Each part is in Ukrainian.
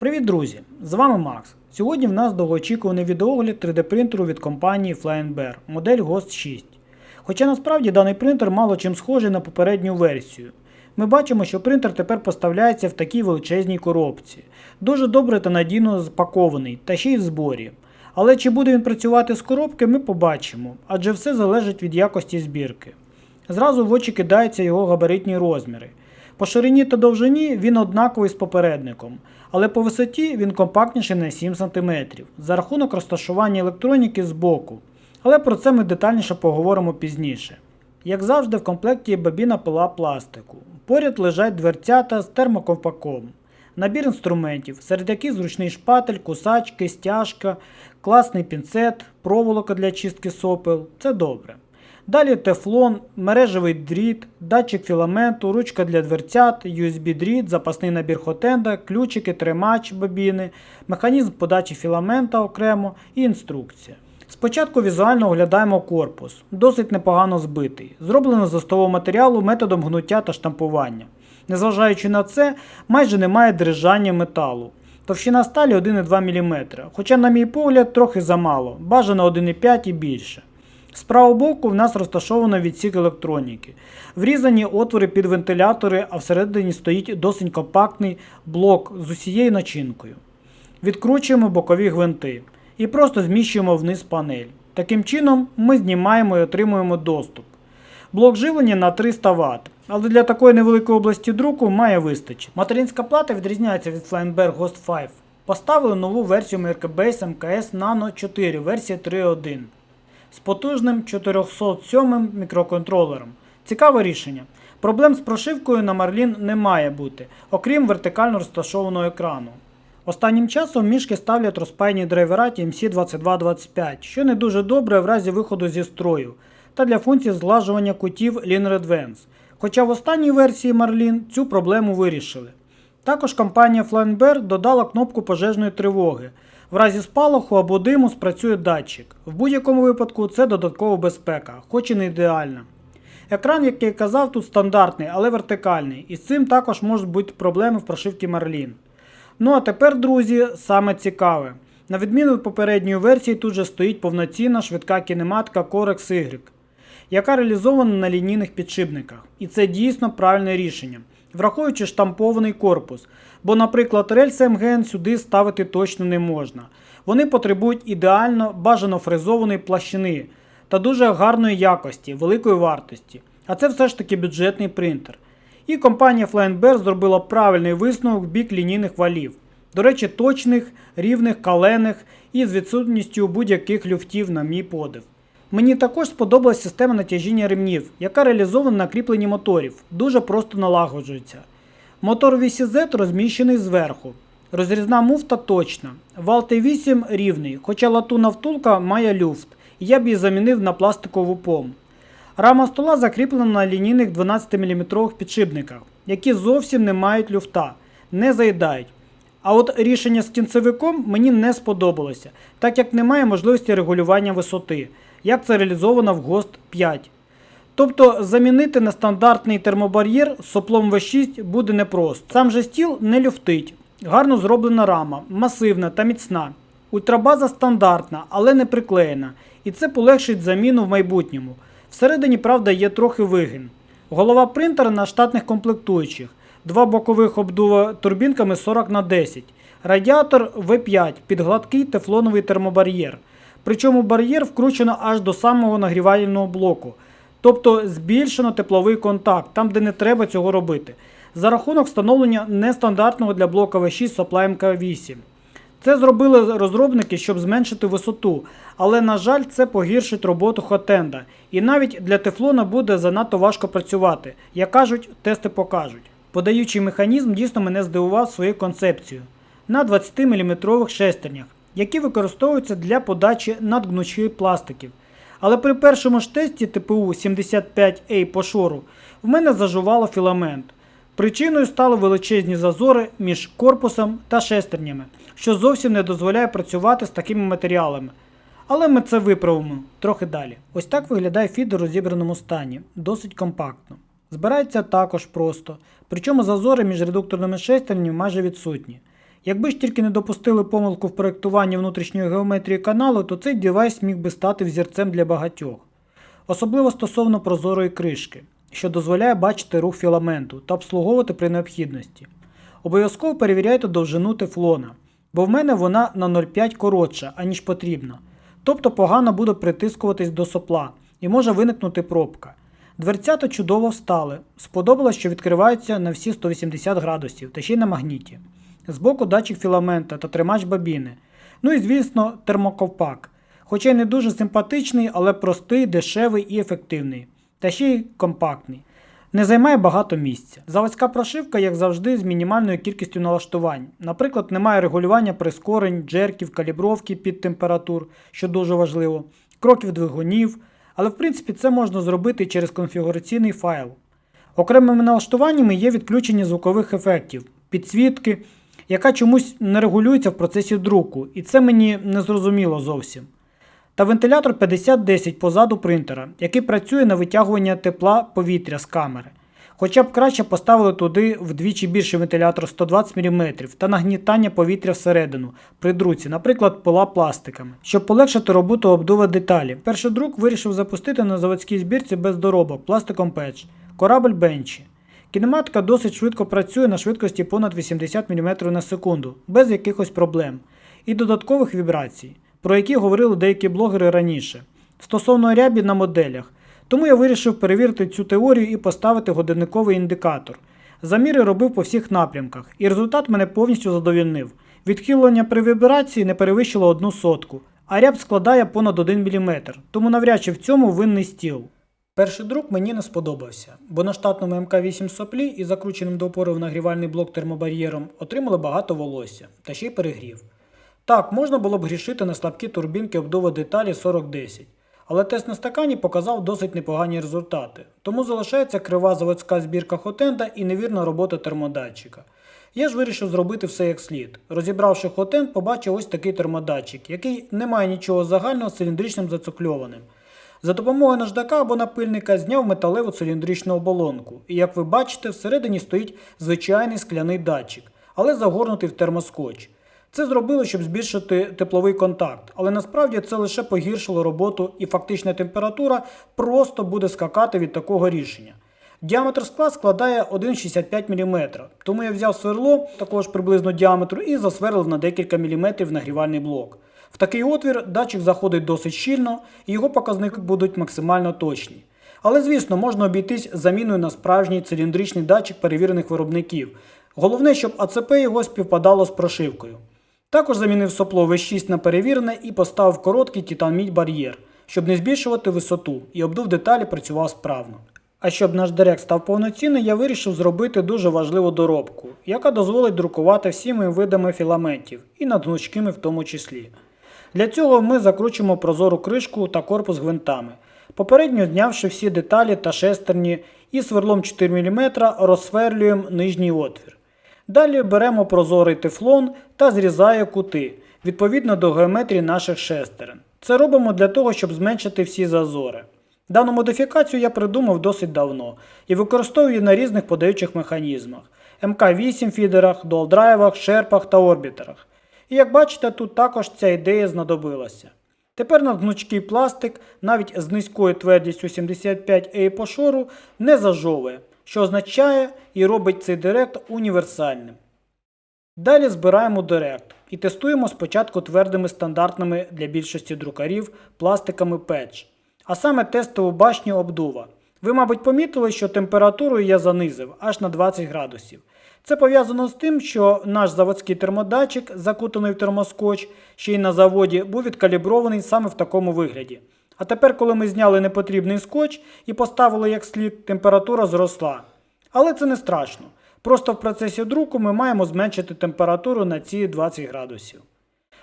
Привіт, друзі! З вами Макс. Сьогодні в нас довгоочікуваний відеогляд 3D принтеру від компанії Flying Bear, модель Ghost 6. Хоча насправді даний принтер мало чим схожий на попередню версію. Ми бачимо, що принтер тепер поставляється в такій величезній коробці. Дуже добре та надійно запакований, та ще й в зборі. Але чи буде він працювати з коробки, ми побачимо, адже все залежить від якості збірки. Зразу в очі кидаються його габаритні розміри. По ширині та довжині він однаковий з попередником, але по висоті він компактніший на 7 см за рахунок розташування електроніки збоку. Але про це ми детальніше поговоримо пізніше. Як завжди, в комплекті є бабіна пила пластику. Поряд лежать дверцята з термоковпаком, набір інструментів, серед яких зручний шпатель, кусачки, стяжка, класний пінцет, проволока для чистки сопел це добре. Далі тефлон, мережевий дріт, датчик філаменту, ручка для дверцят, USB-дріт, запасний набір хотенда, ключики, тримач бобіни, механізм подачі філамента окремо і інструкція. Спочатку візуально оглядаємо корпус, досить непогано збитий, зроблено з остового матеріалу методом гнуття та штампування. Незважаючи на це, майже немає дрижання металу. Товщина сталі 1,2 мм, хоча, на мій погляд, трохи замало, бажано 1,5 і більше. З правого боку в нас розташовано відсік електроніки. Врізані отвори під вентилятори, а всередині стоїть досить компактний блок з усією начинкою. Відкручуємо бокові гвинти і просто зміщуємо вниз панель. Таким чином ми знімаємо і отримуємо доступ. Блок живлення на 300 Вт, але для такої невеликої області друку має вистачити. Материнська плата відрізняється від Flying Ghost 5. Поставили нову версію Mercabase MKS Nano 4 версія 3.1 з потужним 407 мікроконтролером. Цікаве рішення. Проблем з прошивкою на Marlin не має бути, окрім вертикально розташованого екрану. Останнім часом мішки ставлять розпаяні драйвера TMC 2225, що не дуже добре в разі виходу зі строю, та для функцій зглажування кутів Linear Advance. Хоча в останній версії Marlin цю проблему вирішили. Також компанія Flying додала кнопку пожежної тривоги. В разі спалаху або диму спрацює датчик. В будь-якому випадку це додаткова безпека, хоч і не ідеальна. Екран, як я казав, тут стандартний, але вертикальний, і з цим також можуть бути проблеми в прошивці Marlin. Ну а тепер, друзі, саме цікаве. На відміну від попередньої версії, тут же стоїть повноцінна швидка кінематика Corex Y, яка реалізована на лінійних підшипниках. І це дійсно правильне рішення, враховуючи штампований корпус. Бо, наприклад, рельси МГН сюди ставити точно не можна. Вони потребують ідеально бажано фрезованої площини та дуже гарної якості, великої вартості. А це все ж таки бюджетний принтер. І компанія Flying зробила правильний висновок в бік лінійних валів. До речі, точних, рівних, калених і з відсутністю будь-яких люфтів на мій подив. Мені також сподобалась система натяжіння ремнів, яка реалізована на кріпленні моторів, дуже просто налагоджується. Мотор VCZ розміщений зверху. Розрізна муфта точна. Вал Т8 рівний, хоча латунна втулка має люфт, я б її замінив на пластикову пом. Рама стола закріплена на лінійних 12-мм підшипниках, які зовсім не мають люфта, не заїдають. А от рішення з кінцевиком мені не сподобалося, так як немає можливості регулювання висоти, як це реалізовано в GOST 5. Тобто замінити на стандартний термобар'єр з соплом V6 буде непросто. Сам же стіл не люфтить, гарно зроблена рама, масивна та міцна. Ультрабаза стандартна, але не приклеєна, і це полегшить заміну в майбутньому. Всередині, правда, є трохи вигин. Голова принтера на штатних комплектуючих, два бокових обдува турбінками 40 на 10 радіатор V5 під гладкий тефлоновий термобар'єр. Причому бар'єр вкручено аж до самого нагрівального блоку. Тобто збільшено тепловий контакт, там де не треба цього робити, за рахунок встановлення нестандартного для блока V6 сопла МК8. Це зробили розробники, щоб зменшити висоту, але, на жаль, це погіршить роботу хотенда. І навіть для тефлона буде занадто важко працювати. Як кажуть, тести покажуть. Подаючий механізм дійсно мене здивував своєю концепцією на 20-мм шестернях, які використовуються для подачі надгнучких пластиків. Але при першому ж тесті ТПУ 75A по шору в мене зажувало філамент. Причиною стали величезні зазори між корпусом та шестернями, що зовсім не дозволяє працювати з такими матеріалами. Але ми це виправимо трохи далі. Ось так виглядає фід у розібраному стані, досить компактно. Збирається також просто, причому зазори між редукторними шестернями майже відсутні. Якби ж тільки не допустили помилку в проєктуванні внутрішньої геометрії каналу, то цей девайс міг би стати взірцем для багатьох, особливо стосовно прозорої кришки, що дозволяє бачити рух філаменту та обслуговувати при необхідності. Обов'язково перевіряйте довжину тефлона, бо в мене вона на 0,5 коротша, аніж потрібно. Тобто погано буде притискуватись до сопла і може виникнути пробка. Дверцята чудово встали. Сподобалось, що відкриваються на всі 180 градусів та ще й на магніті. Збоку датчик філамента та тримач бабіни. Ну і звісно, термоковпак. Хоча й не дуже симпатичний, але простий, дешевий і ефективний. Та ще й компактний. Не займає багато місця. Заводська прошивка, як завжди, з мінімальною кількістю налаштувань. Наприклад, немає регулювання прискорень, джерків, калібровки під температур, що дуже важливо, кроків двигунів. Але в принципі це можна зробити через конфігураційний файл. Окремими налаштуваннями є відключення звукових ефектів, підсвітки, яка чомусь не регулюється в процесі друку, і це мені не зрозуміло зовсім. Та вентилятор 5010 позаду принтера, який працює на витягування тепла повітря з камери. Хоча б краще поставили туди вдвічі більший вентилятор 120 мм та нагнітання повітря всередину при друці, наприклад, пола пластиками, щоб полегшити роботу обдува деталі. Перший друк вирішив запустити на заводській збірці без доробок пластиком печ, корабль бенчі. Кінематика досить швидко працює на швидкості понад 80 мм на секунду, без якихось проблем, і додаткових вібрацій, про які говорили деякі блогери раніше. Стосовно рябі на моделях, тому я вирішив перевірити цю теорію і поставити годинниковий індикатор. Заміри робив по всіх напрямках, і результат мене повністю задовільнив. Відхилення при вібрації не перевищило одну сотку, а ряб складає понад 1 мм, тому навряд чи в цьому винний стіл. Перший друк мені не сподобався, бо на штатному МК-8 соплі і закрученим до опори в нагрівальний блок термобар'єром отримали багато волосся та ще й перегрів. Так, можна було б грішити на слабкі турбінки обдува деталі 4010, але тест на стакані показав досить непогані результати, тому залишається крива заводська збірка хотенда і невірна робота термодатчика. Я ж вирішив зробити все як слід. Розібравши хотенд, побачив ось такий термодатчик, який не має нічого загального з циліндричним зацукльованим. За допомогою наждака або напильника зняв металеву циліндричну оболонку, і як ви бачите, всередині стоїть звичайний скляний датчик, але загорнутий в термоскотч. Це зробили, щоб збільшити тепловий контакт, але насправді це лише погіршило роботу і фактична температура просто буде скакати від такого рішення. Діаметр скла складає 1,65 мм, тому я взяв сверло такого ж приблизно діаметру і засверлив на декілька міліметрів нагрівальний блок. В такий отвір датчик заходить досить щільно і його показники будуть максимально точні. Але, звісно, можна обійтись заміною на справжній циліндричний датчик перевірених виробників. Головне, щоб АЦП його співпадало з прошивкою. Також замінив сопло V6 на перевірене і поставив короткий титан-мідь бар'єр, щоб не збільшувати висоту, і обдув деталі працював справно. А щоб наш директ став повноцінний, я вирішив зробити дуже важливу доробку, яка дозволить друкувати всіми видами філаментів і над гнучкими в тому числі. Для цього ми закручуємо прозору кришку та корпус гвинтами, попередньо знявши всі деталі та шестерні і сверлом 4 мм розсверлюємо нижній отвір. Далі беремо прозорий тефлон та зрізає кути відповідно до геометрії наших шестерен. Це робимо для того, щоб зменшити всі зазори. Дану модифікацію я придумав досить давно і використовую її на різних подаючих механізмах МК8 фідерах, дуалдрайвах, шерпах та орбітерах. І як бачите, тут також ця ідея знадобилася. Тепер надгнучкий пластик, навіть з низькою твердістю 75 A по шору, не зажовує, що означає і робить цей директ універсальним. Далі збираємо директ і тестуємо спочатку твердими стандартними для більшості друкарів пластиками печ, а саме тестову башню обдува. Ви, мабуть, помітили, що температуру я занизив аж на 20 градусів. Це пов'язано з тим, що наш заводський термодатчик, закутаний в термоскотч, ще й на заводі, був відкалібрований саме в такому вигляді. А тепер, коли ми зняли непотрібний скотч і поставили як слід, температура зросла. Але це не страшно. Просто в процесі друку ми маємо зменшити температуру на ці 20 градусів.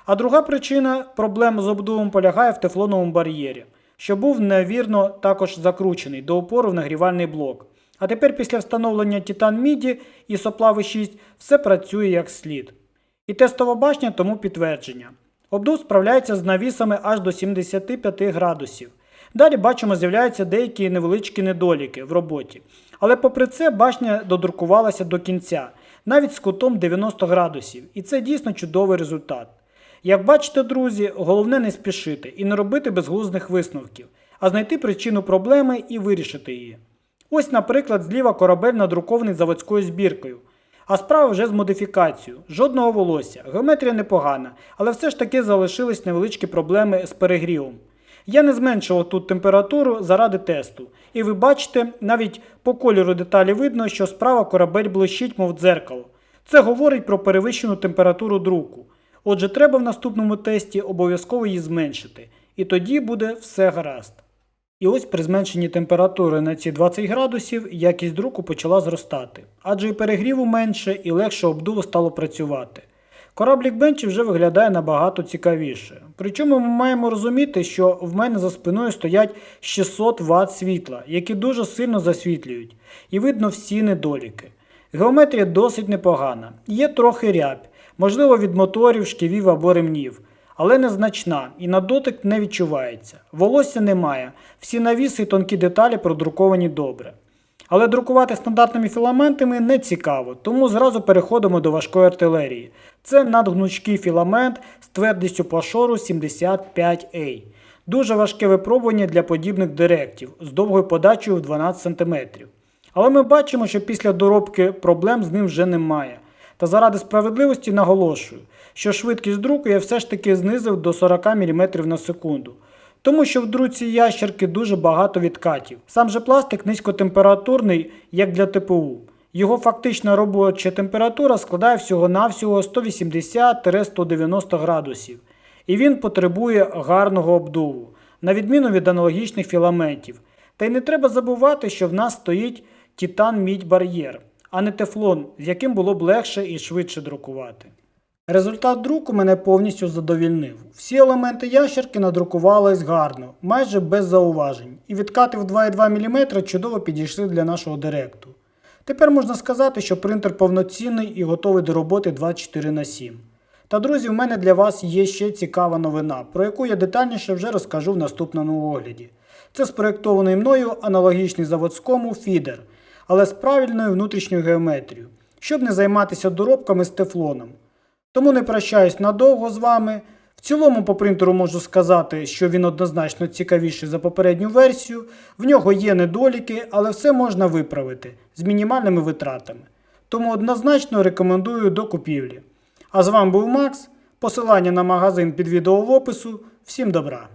А друга причина проблем з обдувом полягає в тефлоновому бар'єрі, що був невірно також закручений до опору в нагрівальний блок. А тепер після встановлення Titan MIDI і сопла V6 все працює як слід. І тестова башня тому підтвердження. Обдув справляється з навісами аж до 75 градусів. Далі бачимо, з'являються деякі невеличкі недоліки в роботі. Але попри це башня додрукувалася до кінця. навіть з кутом 90 градусів, і це дійсно чудовий результат. Як бачите, друзі, головне не спішити і не робити безглуздих висновків, а знайти причину проблеми і вирішити її. Ось, наприклад, зліва корабель надрукований заводською збіркою, а справа вже з модифікацією. Жодного волосся, геометрія непогана, але все ж таки залишились невеличкі проблеми з перегрівом. Я не зменшував тут температуру заради тесту, і ви бачите, навіть по кольору деталі видно, що справа корабель блищить, мов дзеркало. Це говорить про перевищену температуру друку. Отже, треба в наступному тесті обов'язково її зменшити, і тоді буде все гаразд. І ось при зменшенні температури на ці 20 градусів якість друку почала зростати, адже і перегріву менше, і легше обдуву стало працювати. Кораблік Бенчі вже виглядає набагато цікавіше. Причому ми маємо розуміти, що в мене за спиною стоять 600 Вт світла, які дуже сильно засвітлюють, і видно всі недоліки. Геометрія досить непогана, є трохи рябь, можливо від моторів, шківів або ремнів, але незначна і на дотик не відчувається. Волосся немає, всі навіси і тонкі деталі продруковані добре. Але друкувати стандартними філаментами не цікаво, тому зразу переходимо до важкої артилерії. Це надгнучкий філамент з твердістю пошору 75A. Дуже важке випробування для подібних директів з довгою подачею в 12 см. Але ми бачимо, що після доробки проблем з ним вже немає. Та заради справедливості наголошую, що швидкість друку я все ж таки знизив до 40 мм на секунду. Тому що в друці ящерки дуже багато відкатів. Сам же пластик низькотемпературний, як для ТПУ. Його фактична робоча температура складає всього-навсього 180-190 градусів. І він потребує гарного обдуву, на відміну від аналогічних філаментів. Та й не треба забувати, що в нас стоїть титан мідь бар'єр, а не тефлон, з яким було б легше і швидше друкувати. Результат друку мене повністю задовільнив. Всі елементи ящерки надрукувались гарно, майже без зауважень, і відкати в 2,2 мм чудово підійшли для нашого директу. Тепер можна сказати, що принтер повноцінний і готовий до роботи 24 на 7. Та, друзі, в мене для вас є ще цікава новина, про яку я детальніше вже розкажу в наступному огляді. Це спроєктований мною аналогічний заводському фідер, але з правильною внутрішньою геометрією, щоб не займатися доробками з тефлоном. Тому не прощаюсь надовго з вами. В цілому по принтеру можу сказати, що він однозначно цікавіший за попередню версію. В нього є недоліки, але все можна виправити з мінімальними витратами. Тому однозначно рекомендую до купівлі. А з вами був Макс. Посилання на магазин під відео в опису. Всім добра!